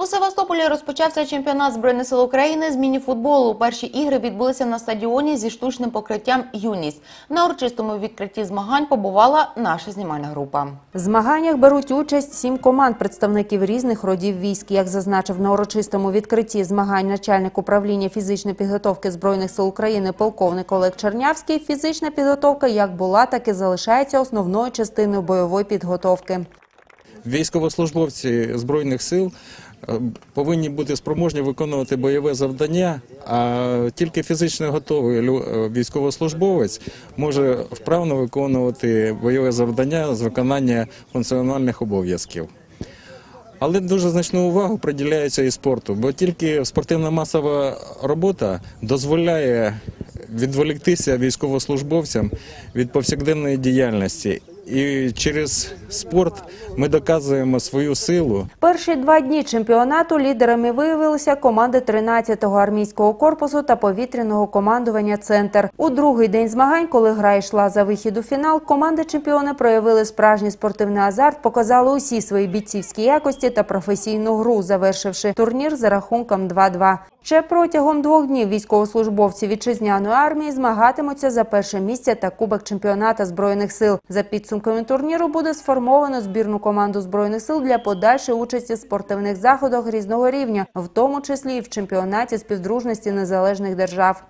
У Севастополі розпочався чемпіонат збройних сил України з мініфутболу. Перші ігри відбулися на стадіоні зі штучним покриттям Юність. На урочистому відкритті змагань побувала наша знімальна група. В змаганнях беруть участь сім команд представників різних родів військ. Як зазначив на урочистому відкритті змагань начальник управління фізичної підготовки збройних сил України полковник Олег Чернявський, фізична підготовка як була, так і залишається основною частиною бойової підготовки. Військовослужбовці збройних сил е, повинні бути спроможні виконувати бойове завдання. А тільки фізично готовий е, військовослужбовець може вправно виконувати бойове завдання з виконання функціональних обов'язків. Але дуже значну увагу приділяється і спорту, бо тільки спортивна масова робота дозволяє відволіктися військовослужбовцям від повсякденної діяльності. І через спорт ми доказуємо свою силу, Перші два дні чемпіонату лідерами виявилися команди 13-го армійського корпусу та повітряного командування «Центр». У другий день змагань, коли гра йшла за вихід у фінал, команди чемпіони проявили справжній спортивний азарт, показали усі свої бійцівські якості та професійну гру, завершивши турнір за рахунком 2-2. Ще протягом двох днів військовослужбовці вітчизняної армії змагатимуться за перше місце та кубок чемпіоната збройних сил. За підсумками турніру буде сформовано збірну команду збройних сил для подальшої участі в спортивних заходах різного рівня, в тому числі і в чемпіонаті співдружності незалежних держав.